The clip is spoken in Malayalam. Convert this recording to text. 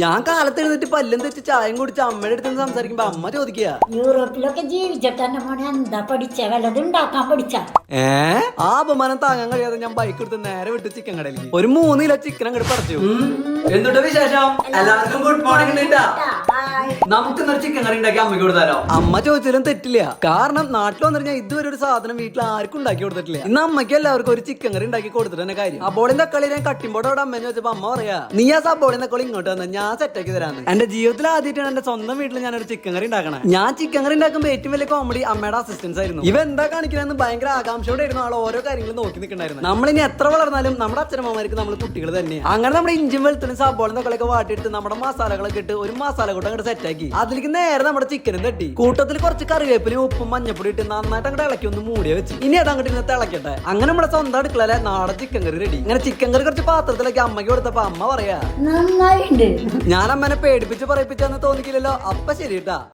ഞാൻ കാലത്ത് എഴുന്നിട്ട് പല്ലും തെച്ച് ചായം കുടിച്ച് അമ്മയുടെ അടുത്ത് നിന്ന് സംസാരിക്കുമ്പോ അമ്മ ചോദിക്കുക. യൂറോപ്പിലൊക്കെ ജീവിച്ചിട്ട് എന്റെ മോനെ എന്താ പഠിച്ച? വല്ലതും ഉണ്ടാക്കാൻ പഠിച്ച? ഏ? ആ അപമാനം താങ്ങാൻ കഴിയാതെ ഞാൻ ബൈക്ക് എടുത്ത് നേരെ വിട്ട് ചിക്കൻ കടയിലേക്ക് ഒരു മൂന്ന് കിലോ ചിക്കൻ അങ്ങോട്ട് പറിച്ചു. എന്തുട്ട് വിശേഷം? എല്ലാവർക്കും ഗുഡ് മോർണിംഗ് നമുക്ക് ഇന്നൊരു ചിക്കൻ ഉണ്ടാക്കി അമ്മയ്ക്ക് കൊടുത്താലോ? അമ്മ ചോദിച്ചാലും തെറ്റില്ല. കാരണം നാട്ടിൽ വന്നിരുന്ന ഇതുവരെ ഒരു സാധനം വീട്ടിൽ ആർക്കും ഉണ്ടാക്കി കൊടുത്തിട്ടില്ല. ഇന്ന് അമ്മയ്ക്ക് എല്ലാവർക്കും ഒരു ചിക്കൻ കറി ഉണ്ടാക്കി കൊടുത്തിട്ട് തന്നെ കാര്യം. അബോളിന്റെ കളി ഞാൻ കട്ടിമ്പോടോട് അവിടെ അമ്മേനെ വെച്ചപ്പോ അമ്മ പറയാ നീ ആ സബോളിന്റെ കളി ഇങ്ങോട്ട് വന്ന ഞാൻ സെറ്റാക്കി തരാന്ന്. എന്റെ ജീവിതത്തിൽ ആദ്യമായിട്ടാണ് എന്റെ സ്വന്തം വീട്ടിൽ ഞാൻ ഒരു ചിക്കൻ കറി ഉണ്ടാക്കണേ. ഞാൻ ചിക്കൻ കറി ഉണ്ടാക്കുമ്പോൾ ഏറ്റവും വലിയ കോമഡി അമ്മയുടെ അസിസ്റ്റൻസ് ആയിരുന്നു. ഇവ എന്താ കാണിക്കണമെന്ന് ഭയങ്കര ആകാംക്ഷയോടെ ആയിരുന്നു ആൾ ഓരോ കാര്യങ്ങളും നോക്കി നിൽക്കണ്ടായിരുന്നു. നമ്മളിനി എത്ര വളർന്നാലും നമ്മുടെ അച്ഛനമ്മമാർക്ക് നമ്മൾ കുട്ടികൾ തന്നെ അങ്ങനെ നമ്മുടെ ഇഞ്ചും വെളുത്തിനും സബോളിന്റെ കളിയൊക്കെ വാട്ടിയിട്ട് നമ്മുടെ മസാലകളൊക്കെ ഇട്ട് ഒരു മസാല കൂട്ടം സെറ്റാക്കി അതിലേക്ക് നേരെ നമ്മുടെ ചിക്കനും തട്ടി. കൂട്ടത്തിൽ കുറച്ച് കറിവേപ്പിലും ഉപ്പും മഞ്ഞപ്പൊടി ഇട്ട് നന്നായിട്ട് അങ്ങോട്ട് ഇളക്കി ഒന്ന് മൂടിയ വെച്ച്. ഇനി അത് അങ്ങോട്ട് ഇങ്ങനെ തിളക്കട്ടെ. അങ്ങനെ നമ്മുടെ സ്വന്തം അടുക്കളയിലെ നാടൻ ചിക്കൻ കറി റെഡി ഇങ്ങനെ ചിക്കൻ കറി കുറച്ച് പാത്രത്തിലേക്ക് അമ്മയ്ക്ക് കൊടുത്തപ്പോ അമ്മ പറയാ ഞാൻ അമ്മനെ പേടിപ്പിച്ച് പറയിപ്പിച്ചെന്ന് തോന്നിക്കില്ലല്ലോ. അപ്പൊ ശരി കേട്ടാ